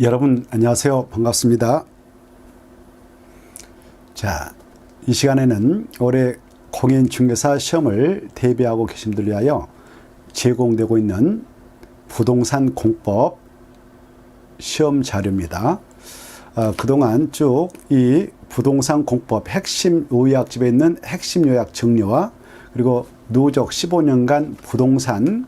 여러분 안녕하세요. 반갑습니다. 자, 이 시간에는 올해 공인중개사 시험을 대비하고 계신 분들 위하여 제공되고 있는 부동산 공법 시험 자료입니다. 어, 그동안 쭉 이 부동산 공법 핵심 요약집에 있는 핵심 요약 정리와 그리고 누적 15년간 부동산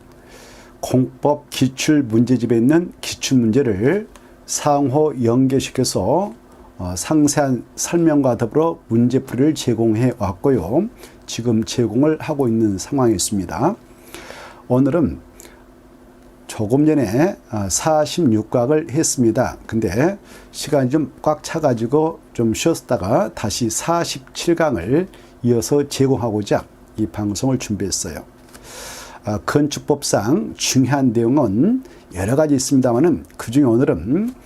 공법 기출 문제집에 있는 기출 문제를 상호 연계시켜서 어, 상세한 설명과 더불어 문제풀이를 제공해 왔고요. 지금 제공을 하고 있는 상황이 있습니다. 오늘은 조금 전에 46강을 했습니다. 근데 시간이 좀 꽉 차가지고 좀 쉬었다가 다시 47강을 이어서 제공하고자 이 방송을 준비했어요. 아, 건축법상 중요한 내용은 여러 가지 있습니다만은 그 중에 오늘은 아,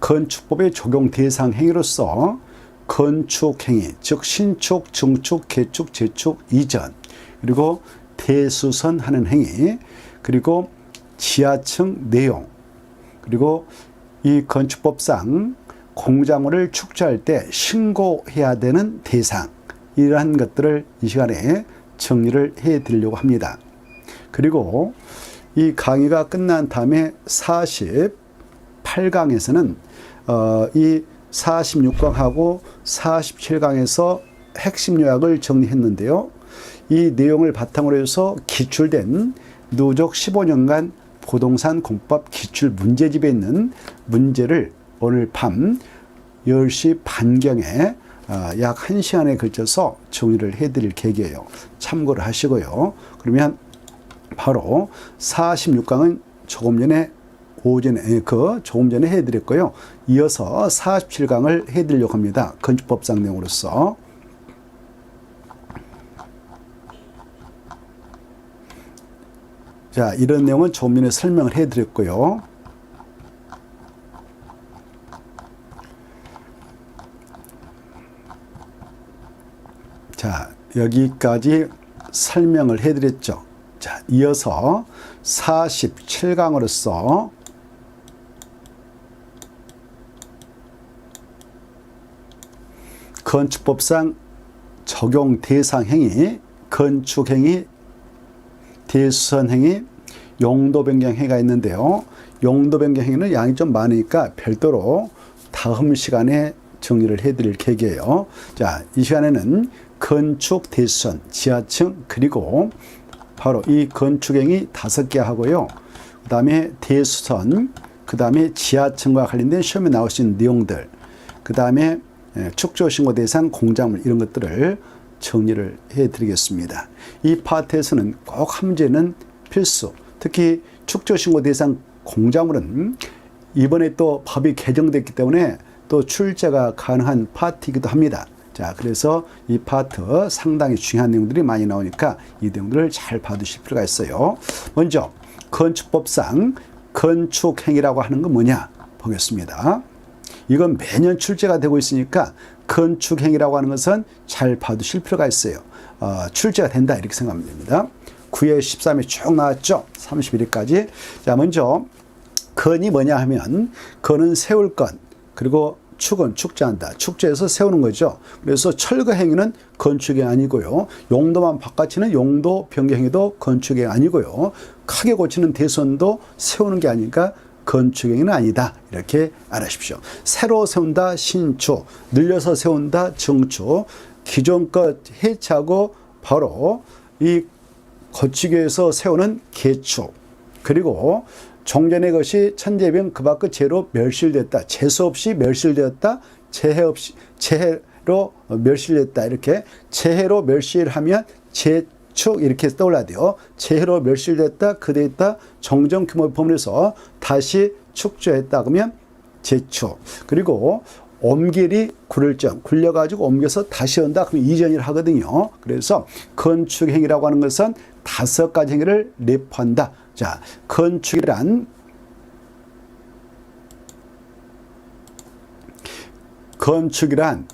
건축법의 적용 대상 행위로서 건축 행위, 즉 신축, 증축, 개축, 재축, 이전, 그리고 대수선하는 행위, 그리고 지하층 내용, 그리고 이 건축법상 공작물을 축조할 때 신고해야 되는 대상, 이러한 것들을 이 시간에 정리를 해 드리려고 합니다. 그리고 이 강의가 끝난 다음에 48강에서는 어, 이 46강하고 47강에서 핵심 요약을 정리했는데요. 이 내용을 바탕으로 해서 기출된 누적 15년간 부동산 공법 기출 문제집에 있는 문제를 오늘 밤 10시 반경에 어, 약 1시간에 걸쳐서 정리를 해드릴 계획이에요. 참고를 하시고요. 그러면 바로 46강은 조금 전에 오전에 그 조금 전에 해드렸고요. 이어서 47강을 해드리려고 합니다. 건축법상 내용으로서. 자, 이런 내용은 조금 전에 설명을 해드렸고요. 자, 여기까지 설명을 해드렸죠. 자, 이어서 47강으로서 건축법상 적용 대상 행위, 건축 행위, 대수선 행위, 용도 변경 행위가 있는데요. 용도 변경 행위는 양이 좀 많으니까 별도로 다음 시간에 정리를 해드릴 계획이에요. 자, 이 시간에는 건축 대수선, 지하층, 그리고 바로 이 건축행위 다섯 개 하고요. 그 다음에 대수선, 그 다음에 지하층과 관련된 시험에 나올 수 있는 내용들, 그 다음에 축조 신고 대상 공작물 이런 것들을 정리를 해드리겠습니다. 이 파트에서는 꼭한 문제는 필수. 특히 축조 신고 대상 공작물은 이번에 또 법이 개정됐기 때문에 또 출제가 가능한 파트이기도 합니다. 자, 그래서 이 파트 상당히 중요한 내용들이 많이 나오니까 이 내용들을 잘 봐두실 필요가 있어요. 먼저 건축법상 건축행위라고 하는 건 뭐냐 보겠습니다. 이건 매년 출제가 되고 있으니까 건축행위라고 하는 것은 잘 봐두실 필요가 있어요. 어, 출제가 된다 이렇게 생각하면 됩니다. 9회 13회 쭉 나왔죠. 31회까지. 자, 먼저 건이 뭐냐 하면 건은 세울 건 그리고 축은 축제한다. 축제해서 세우는 거죠. 그래서 철거 행위는 건축이 아니고요. 용도만 바꿔치는 용도 변경 행위도 건축이 아니고요. 크게 고치는 대선도 세우는 게 아니니까 건축행위는 아니다. 이렇게 알아십시오. 새로 세운다 신축, 늘려서 세운다 증축, 기존 것 해체하고 바로 이 거치기 위해서 세우는 개축, 그리고 종전의 것이 천재병 그 밖의 죄로 멸실됐다. 재수 없이 멸실되었다. 재해 없이 재해로 멸실됐다. 이렇게 재해로 멸실하면 재 축 이렇게 떠올라야 돼요. 재해로 멸실됐다. 그대 있다. 정정 규모 범위에서 다시 축조했다. 그러면 재축. 그리고 옮길이 굴을정 굴려가지고 옮겨서 다시 온다 그럼 이전이라 하거든요. 그래서 건축 행위라고 하는 것은 다섯 가지 행위를 내포한다. 자, 건축이란 건축이란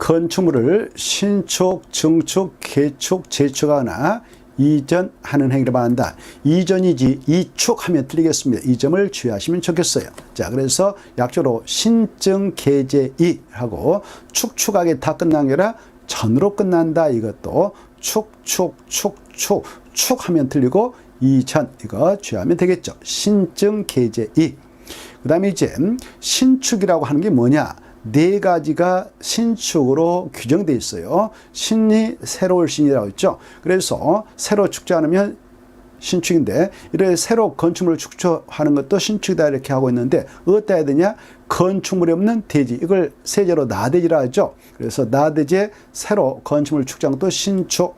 건축물을 신축, 증축, 개축, 재축하거나 이전하는 행위를 말한다. 이전이지 이축하면 틀리겠습니다. 이 점을 주의하시면 좋겠어요. 자, 그래서 약조로 신증 계제이 하고 축축하게 다 끝난 게 아니라 전으로 끝난다. 이것도 축축 축축 축하면 틀리고 이전 이거 주의하면 되겠죠. 신증 계제이. 그다음에 이제 신축이라고 하는 게 뭐냐? 네 가지가 신축으로 규정돼 있어요. 신이 새로울 신이라고 했죠. 그래서 새로 축제 않으면 신축인데 이래 새로 건축물을 축조하는 것도 신축이다 이렇게 하고 있는데 어디다 해야 되냐? 건축물이 없는 대지 이걸 세제로 나대지라 하죠. 그래서 나대지에 새로 건축물 축조한 것도 신축.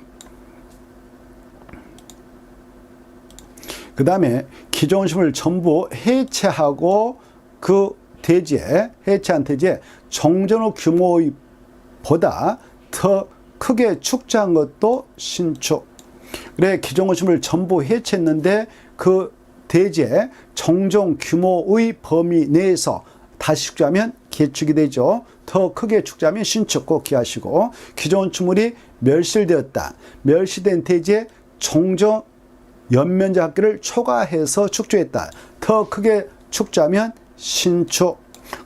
그 다음에 기존 식물 전부 해체하고 그 대지에 해체한 대지에 정전후 규모보다 더 크게 축제한 것도 신축. 그래 기존 건축물 전부 해체했는데 그 대지에 정정 규모의 범위 내에서 다시 축제하면 개축이 되죠. 더 크게 축제하면 신축 꼭 기하시고 기존 건축물이 멸실되었다. 멸실된 대지에 정정 연면적 학기를 초과해서 축조했다. 더 크게 축조하면 신축.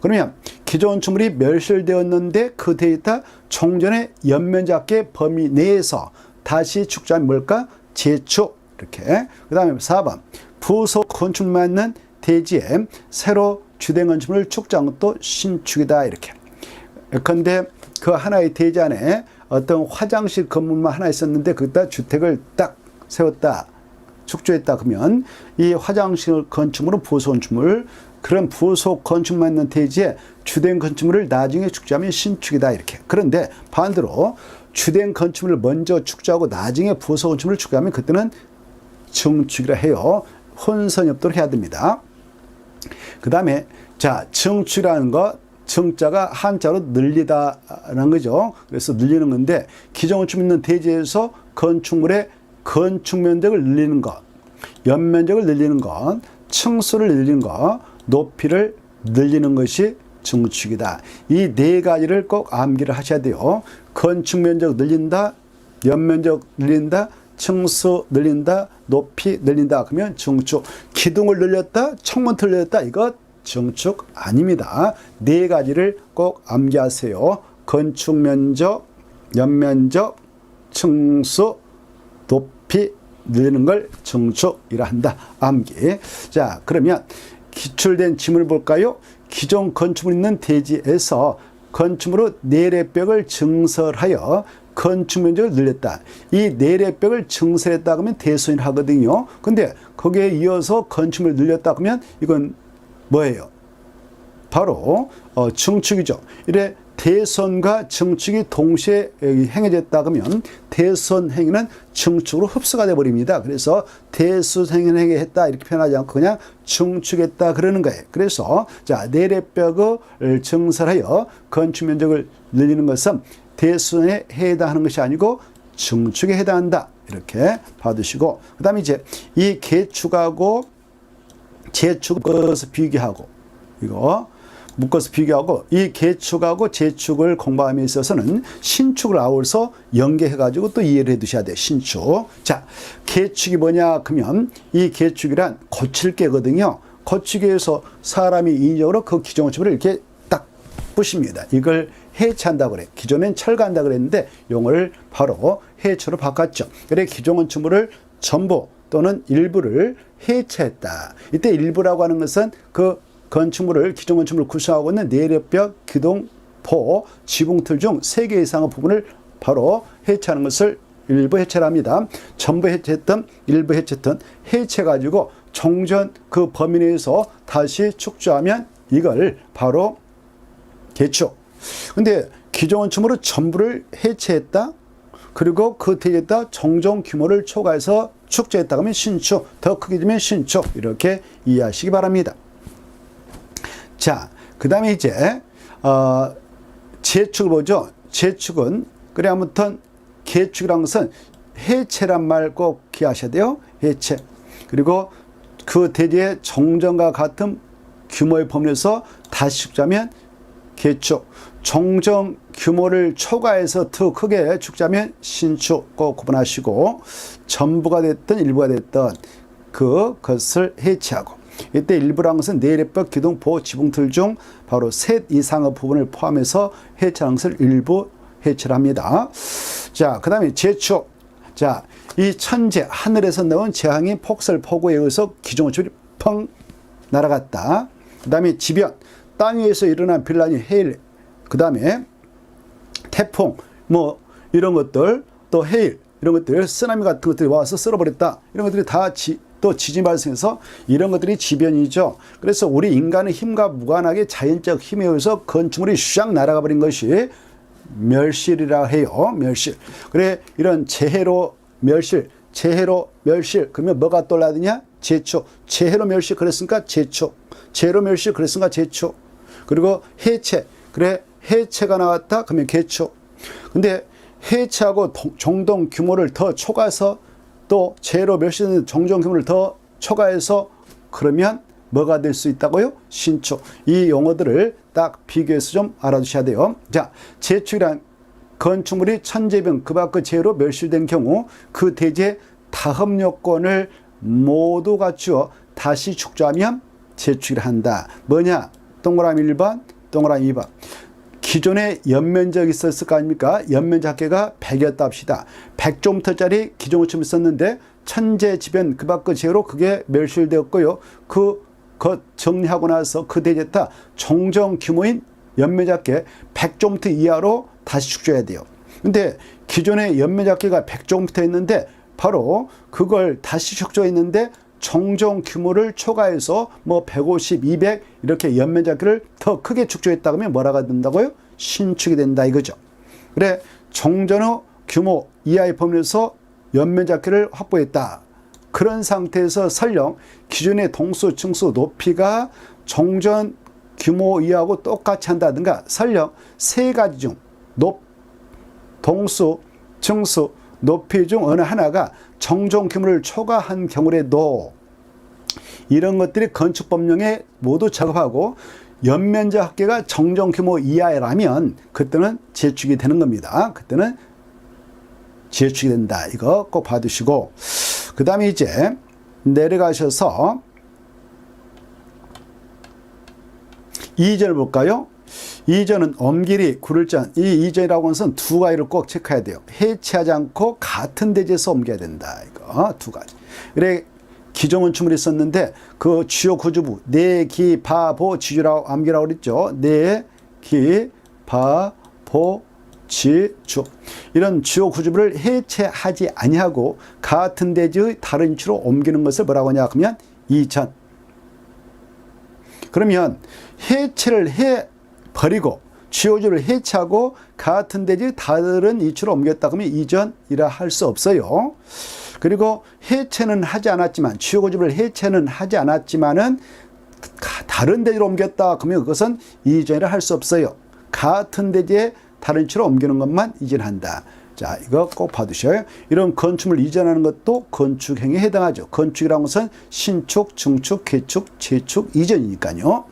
그러면 기존 건축물이 멸실되었는데 그 데이터 종전의 연면적의 범위 내에서 다시 축조하면 뭘까? 재축. 이렇게. 그 다음에 4번. 부속 건축 맞는 대지에 새로 주된 건축물을 축조한 것도 신축이다. 이렇게. 그런데 그 하나의 대지 안에 어떤 화장실 건물만 하나 있었는데 그기다 주택을 딱 세웠다. 축조했다 그러면 이 화장실 건축물은 부속 건축물 그런 부속 건축만 있는 대지에 주된 건축물을 나중에 축조하면 신축이다 이렇게. 그런데 반대로 주된 건축물을 먼저 축조하고 나중에 부속 건축물을 축조하면 그때는 증축이라 해요. 혼선이 없도록 해야 됩니다. 그 다음에 자 증축이라는 거 정자가 한자로 늘리다라는 거죠. 그래서 늘리는 건데 기존 건축 있는 대지에서 건축물의 건축 면적을 늘리는 것, 연면적을 늘리는 것, 층수를 늘리는 것, 높이를 늘리는 것이 증축이다. 이 네 가지를 꼭 암기를 하셔야 돼요. 건축 면적 늘린다, 연면적 늘린다, 층수 늘린다, 높이 늘린다. 그러면 증축. 기둥을 늘렸다, 창문 늘렸다. 이것 증축 아닙니다. 네 가지를 꼭 암기하세요. 건축 면적, 연면적, 층수, 높이 늘리는 걸 증축이라 한다. 암기. 자, 그러면 기출된 지문을 볼까요? 기존 건축물 있는 대지에서 건축물로 내래벽을 증설하여 건축 면적을 늘렸다. 이 내래벽을 증설했다 그러면 대손을 하거든요. 근데 거기에 이어서 건축물을 늘렸다 그러면 이건 뭐예요? 바로 어, 증축이죠. 이래 대선과 증축이 동시에 행해졌다 그러면 대선 행위는 증축으로 흡수가 돼 버립니다. 그래서 대수 행위를 했다 이렇게 표현하지 않고 그냥 증축했다 그러는 거예요. 그래서 자 내래벽을 증설하여 건축 면적을 늘리는 것은 대선에 해당하는 것이 아니고 증축에 해당한다. 이렇게 받으시고 그다음에 이제 이 개축하고 재축 묶어서 비교하고 이거 묶어서 비교하고 이 개축하고 재축을 공부함에 있어서는 신축을 아울러서 연계해가지고 또 이해를 해 두셔야 돼요. 신축. 자, 개축이 뭐냐 그러면 이 개축이란 고칠 게거든요. 고치기 위해서 사람이 인적으로 그 건축물을 이렇게 딱 부십니다. 이걸 해체한다 그래. 기존엔 철거한다 그랬는데 용어를 바로 해체로 바꿨죠. 그래 기존 건축물을 전부 또는 일부를 해체했다. 이때 일부라고 하는 것은 그 건축물을 기존 건축물을 구성하고 있는 내력벽, 기둥, 포, 지붕틀 중 세 개 이상의 부분을 바로 해체하는 것을 일부 해체랍니다. 전부 해체했던 일부 해체했던 해체 가지고 종전 그 범위 내에서 다시 축조하면 이걸 바로 개축. 근데 기존 건축물을 전부를 해체했다. 그리고 그 대에다 정정 규모를 초과해서 축제했다 그러면 신축, 더 크게 되면 신축 이렇게 이해하시기 바랍니다. 자, 그 다음에 이제 어, 재축을 보죠. 재축은 그래 아무튼 개축이란 것은 해체란 말 꼭 기하셔야 돼요. 해체. 그리고 그 대지의 정정과 같은 규모의 범위에서 다시 축자면 개축. 종정 규모를 초과해서 더 크게 축자면 신축 꼭 구분하시고 전부가 됐든 일부가 됐든 그것을 해체하고 이때 일부라는 것은 내래법, 기둥, 보호, 지붕틀 중 바로 셋 이상의 부분을 포함해서 해체하는 것을 일부 해체를 합니다. 자, 그 다음에 재축. 자, 이 천재, 하늘에서 나온 재앙이 폭설, 폭우에 의해서 기존건축이 펑 날아갔다. 그 다음에 지변, 땅 위에서 일어난 빌란이 해일, 그 다음에 태풍, 뭐 이런 것들, 또 해일, 이런 것들, 쓰나미 같은 것들이 와서 쓸어버렸다. 이런 것들이 다 지, 또 지진 발생해서 이런 것들이 지변이죠. 그래서 우리 인간의 힘과 무관하게 자연적 힘에 의해서 건축물이 샥 날아가 버린 것이 멸실이라 해요. 멸실. 그래 이런 재해로 멸실, 재해로 멸실. 그러면 뭐가 떠올라야 되냐? 재축. 재해로 멸실 그랬으니까 재축. 재해로 멸실 그랬으니까 재축. 그리고 해체. 그래 해체가 나왔다. 그러면 개축. 근데 해체하고 동- 종동 규모를 더 초과해서 또 멸실은 종종 규모를 더 초과해서 그러면 뭐가 될 수 있다고요? 신축. 이 용어들을 딱 비교해서 좀 알아두셔야 돼요. 자, 재축이란 건축물이 천재병 그 밖의 재해로 멸실된 경우 그 대지의 다음 요건을 모두 갖추어 다시 축조하면 재축이라 한다. 뭐냐? 동그라미 1번, 동그라미 2번. 기존에 연면적이 있었을 거 아닙니까? 연면적 합계가 100이었다 합시다. 100조미터짜리 기존 건축이 있었는데 천재 지변 그 밖의 재로 그게 멸실되었고요. 그, 그 정리하고 나서 그 대제타 종정 규모인 연면적 합계 100조미터 이하로 다시 축조해야 돼요. 근데 기존에 연면적 합계가 100조미터 있는데 바로 그걸 다시 축조했는데 종종 규모를 초과해서 뭐 150, 200 이렇게 연면잡기를 더 크게 축조했다 그러면 뭐라가 된다고요? 신축이 된다 이거죠. 그래 종전의 규모 이하의 범위에서 연면잡기를 확보했다. 그런 상태에서 설령 기존의 동수, 층수, 높이가 종전 규모 이하고 똑같이 한다든가 설령 세 가지 중 높, 동수, 층수, 높이 중 어느 하나가 정종 규모를 초과한 경우에도 이런 것들이 건축법령에 모두 작업하고 연면적 합계가 정정 규모 이하라면 그때는 재축이 되는 겁니다. 그때는 재축이 된다. 이거 꼭 봐두시고 그 다음에 이제 내려가셔서 2전을 볼까요? 2전은 엄길이 구를전 이 2전이라고 하는 것은 두 가지를 꼭 체크해야 돼요. 해체하지 않고 같은 대지에서 옮겨야 된다. 이거 두 가지. 그래 건축물이 있었는데 그 주요 구조부 내기 바보 지주라고 암기라고 그랬죠. 내기 바보 지주 이런 주요 구조부를 해체하지 아니하고 같은 대지의 다른 위치로 옮기는 것을 뭐라고 하냐 하면 이전 그러면 해체를 해 버리고 주요주를 해체하고 같은 대지 다른 위치로 옮겼다 그러면 이전이라 할 수 없어요. 그리고 해체는 하지 않았지만 주요 고집을 해체는 하지 않았지만은 다른 대지로 옮겼다 그러면 그것은 이전이라 할 수 없어요. 같은 대지에 다른 위치로 옮기는 것만 이전한다. 자, 이거 꼭 봐두셔요. 이런 건축물 이전하는 것도 건축행위에 해당하죠. 건축이라는 것은 신축, 증축, 개축, 재축, 이전이니까요.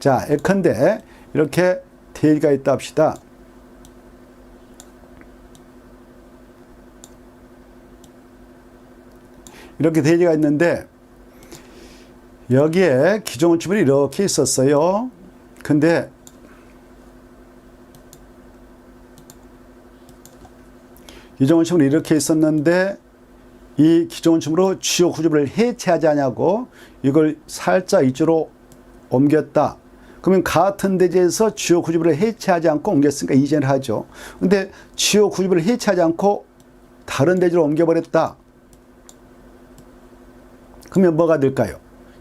자, 예컨대 이렇게 대지가 있다 합시다. 이렇게 대지가 있는데 여기에 기존 건축물이 이렇게 있었어요. 근데 기존 건축물이 이렇게 있었는데 이 기존 건축물로 주요 구조물을 해체하지 않냐고 이걸 살짝 이쪽으로 옮겼다. 그러면 같은 대지에서 주요 구조물을 해체하지 않고 옮겼으니까 이전을 하죠. 근데 주요 구조물을 해체하지 않고 다른 대지로 옮겨버렸다. 그러면 뭐가 될까요?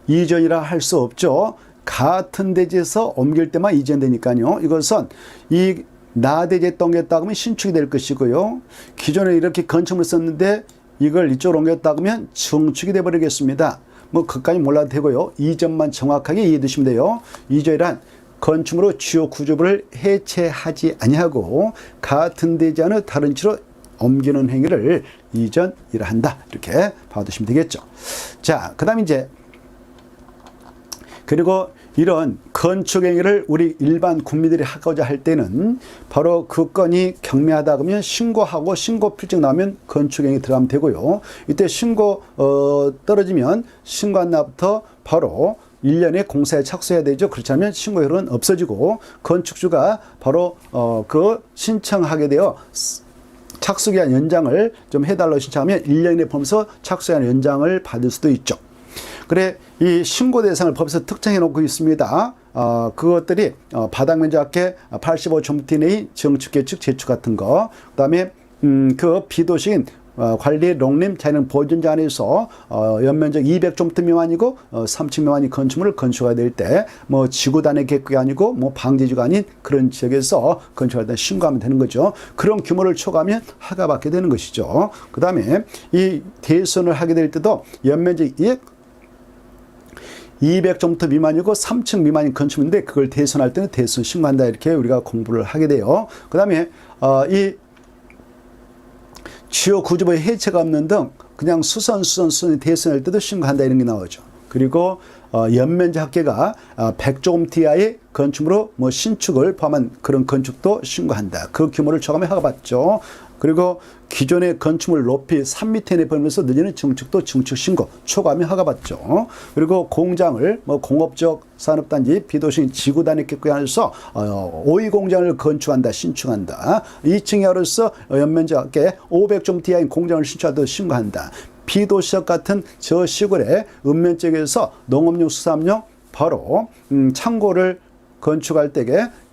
이전이라 할 수 없죠. 같은 대지에서 옮길 때만 이전되니까요. 이것은 이 나대지에 옮겼다 그러면 신축이 될 것이고요. 기존에 이렇게 건축물을 썼는데 이걸 이쪽으로 옮겼다 그러면 증축이 돼 버리겠습니다. 뭐 그까지 몰라도 되고요. 이 점만 정확하게 이해해 두시면 돼요. 이전이란 건축물의 주요 구조물을 해체하지 아니하고 같은 대지 안의 다른 치로 옮기는 행위를 이전이라 한다. 이렇게 봐두시면 되겠죠. 자, 그 다음 이제, 그리고 이런 건축행위를 우리 일반 국민들이 하고자 할 때는 바로 그 건이 경미하다 그러면 신고하고 신고 필증 나오면 건축행위 들어가면 되고요. 이때 신고 어, 떨어지면 신고한 날부터 바로 1년에 공사에 착수해야 되죠. 그렇지 않으면 신고율은 없어지고 건축주가 바로 어, 그 신청하게 되어 착수기한 연장을 좀 해달라고 신청하면 1년에 범서 착수기한 연장을 받을 수도 있죠. 그래 이 신고 대상을 법에서 특정해 놓고 있습니다. 어, 그것들이 어, 바닥 면적의 85제곱미터 이내의 정축, 개축, 재축 같은 거, 그다음에 음, 그 비도시인 어, 관리 농림 자연 보존자 안에서 어, 연면적 200제곱미터 미만이고 어, 3층 미만이 건축물을 건축해야 될 때 뭐 지구단의 계획이 아니고 뭐 방제지가 아닌 그런 지역에서 건축할 때 신고하면 되는 거죠. 그런 규모를 초과하면 허가받게 되는 것이죠. 그다음에 이 대선을 하게 될 때도 연면적 200 점부터 미만이고 3층 미만인 건축인데 그걸 대선할 때는 대선 신고한다 이렇게 우리가 공부를 하게 돼요. 그 다음에 어, 이 주요 구조부의 해체가 없는 등 그냥 수선 수선 수선이 대선할 때도 신고한다 이런 게 나오죠. 그리고 어, 연면적 합계가 어, 100조금 이하의 건축으로 뭐 신축을 포함한 그런 건축도 신고한다. 그 규모를 초과하면 허가받죠. 그리고 기존의 건축물 높이 3m 이내 벌면서 늘리는 증축도 증축 신고 초과하면 허가받죠. 그리고 공장을 뭐 공업적 산업단지 비도시 지구 단위 어, 5위 공장을 건축한다 신축한다. 2층 이하로서 연면적에 500좀 이하인 공장을 신축하도 신고한다. 비도시적 같은 저 시골의 읍면적에서 농업용 수산용 바로 음, 창고를 건축할 때에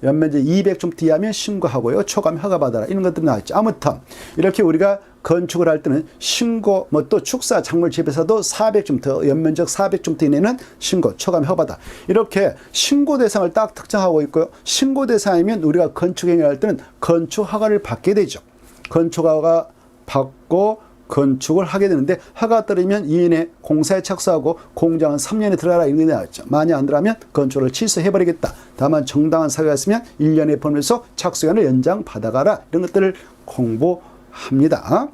연면적 200좀 이하면 신고하고요. 초과하면 허가받아라. 이런 것들이 나왔죠. 아무튼 이렇게 우리가 건축을 할 때는 신고 뭐 또 축사 작물 집에서도 400좀 연면적 400좀 이내는 신고 초과하면 허가받아. 이렇게 신고 대상을 딱 특정하고 있고요. 신고 대상이면 우리가 건축 행위를 할 때는 건축 허가를 받게 되죠. 건축 허가 받고 건축을 하게 되는데 허가 떨어지면 2년에 공사에 착수하고 공장은 3년에 들어가라 이런 게 나왔죠. 만약 안 들어가면 건축을 취소해버리겠다. 다만 정당한 사유가 있으면 1년에 범위에서 착수기간을 연장 받아가라 이런 것들을 공부합니다.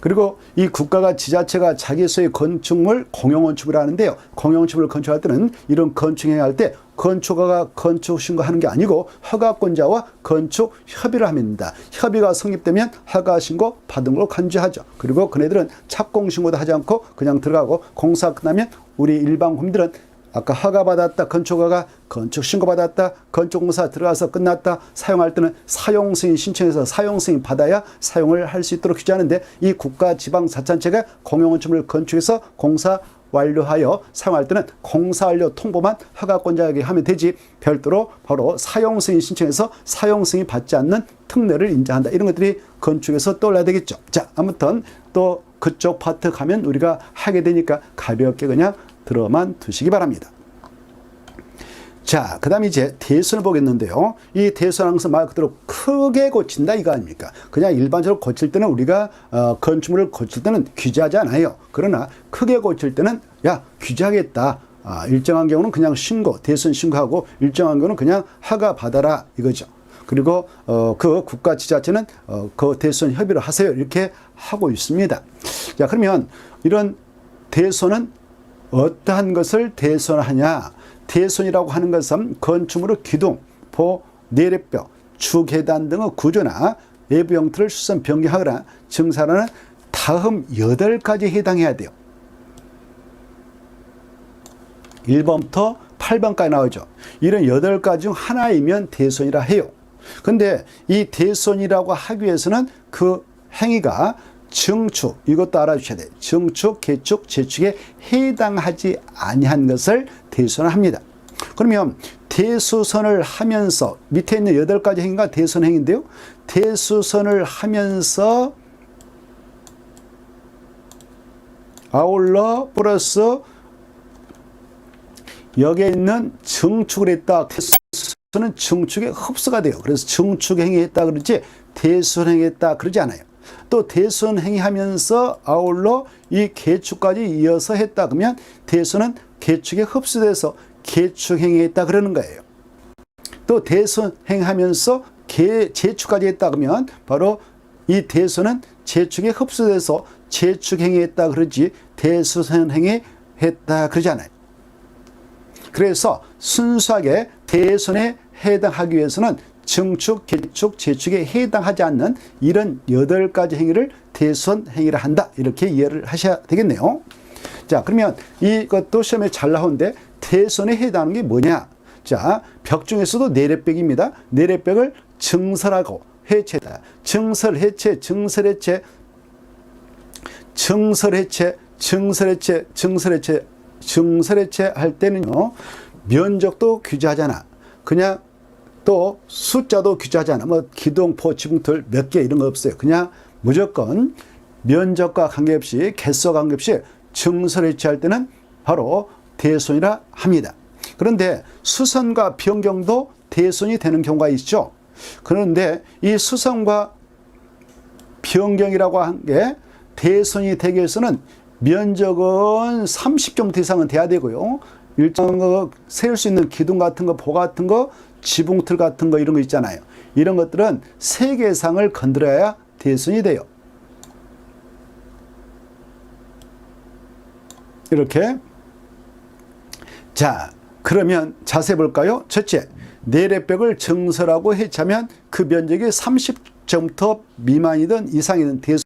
그리고 이 국가가 지자체가 자기 소의 건축물 공용건축을 하는데요. 공용건축을 건축할 때는 이런 건축행위 할때 건축가가 건축 신고하는 게 아니고 허가권자와 건축 협의를 합니다. 협의가 성립되면 허가 신고 받은 걸로 간주하죠. 그리고 그네들은 착공 신고도 하지 않고 그냥 들어가고 공사 끝나면 우리 일반 국민들은 아까 허가 받았다 건축가가 건축 신고 받았다 건축공사 들어가서 끝났다 사용할 때는 사용 승인 신청해서 사용 승인 받아야 사용을 할 수 있도록 규제하는데 이 국가 지방 자치단체가 공용건축물 건축해서 공사 완료하여 사용할 때는 공사 완료 통보만 허가권자에게 하면 되지 별도로 바로 사용승인 신청해서 사용승인 받지 않는 특례를 인정한다 이런 것들이 건축에서 떠올라야 되겠죠 자 아무튼 또 그쪽 파트 가면 우리가 하게 되니까 가볍게 그냥 들어만 두시기 바랍니다. 자, 그 다음에 이제 대선을 보겠는데요. 이 대선 항상 말 그대로 크게 고친다 이거 아닙니까? 그냥 일반적으로 고칠 때는 우리가 어, 건축물을 고칠 때는 규제하지 않아요. 그러나 크게 고칠 때는 야 규제하겠다. 아, 일정한 경우는 그냥 신고, 대선 신고하고 일정한 경우는 그냥 허가 받아라 이거죠. 그리고 어, 그 국가 지자체는 어, 그 대선 협의를 하세요 이렇게 하고 있습니다. 자 그러면 이런 대선은 어떠한 것을 대선하냐? 대선이라고 하는 것은 건축물의 기둥, 보, 내력벽, 주계단 등의 구조나 외부 형태를 수선 변경하거나 증산하는 다음 8가지에 해당해야 돼요. 1번부터 8번까지 나오죠. 이런 8가지 중 하나이면 대선이라 해요. 근데 이 대선이라고 하기 위해서는 그 행위가 증축 이것도 알아주셔야 돼요. 증축, 개축, 재축에 해당하지 아니한 것을 대선합니다. 그러면 대수선을 하면서 밑에 있는 여덟 가지 행위가 대선 행위인데요. 대수선을 하면서 아울러 플러스 여기에 있는 증축을 했다. 대수선은 증축에 흡수가 돼요. 그래서 증축 행위했다 그러지 대수선 행위했다 그러지 않아요. 또 대선 행위하면서 아울러 이 개축까지 이어서 했다 그러면 대선은 개축에 흡수돼서 개축 행위했다 그러는 거예요. 또 대선 행하면서 개 재축까지 했다 그러면 바로 이 대선은 재축에 흡수돼서 재축 행위했다 그러지 대수선 행위 했다 그러지 않아요. 그래서 순수하게 대선에 해당하기 위해서는 증축, 개축, 재축에 해당하지 않는 이런 여덟 가지 행위를 대선 행위를 한다. 이렇게 이해를 하셔야 되겠네요. 자, 그러면 이것도 시험에 잘 나오는데 대선에 해당하는 게 뭐냐? 자, 벽 중에서도 내래벽입니다. 내래벽을 증설하고 해체다. 증설, 해체, 증설, 해체, 증설, 해체, 증설, 해체, 증설, 해체, 증설, 해체 할 때는요, 면적도 규제하잖아. 그냥 또 숫자도 규제하잖아. 뭐 기둥포, 지붕틀 몇 개 이런 거 없어요. 그냥 무조건 면적과 관계없이 개수와 관계없이 증설 해체할 때는 바로 대손이라 합니다. 그런데 수선과 변경도 대손이 되는 경우가 있죠. 그런데 이 수선과 변경이라고 한 게 대손이 되기 위해서는 면적은 30 정도 이상은 돼야 되고요. 일정한 거 세울 수 있는 기둥 같은 거, 보 같은 거, 지붕틀 같은 거 이런 거 있잖아요. 이런 것들은 세개 이상을 건드려야 대손이 돼요. 이렇게 자 그러면 자세히 볼까요? 첫째 내래벽을 증설하고 해체하면 그 면적이 30점터 미만이든 이상이든 대손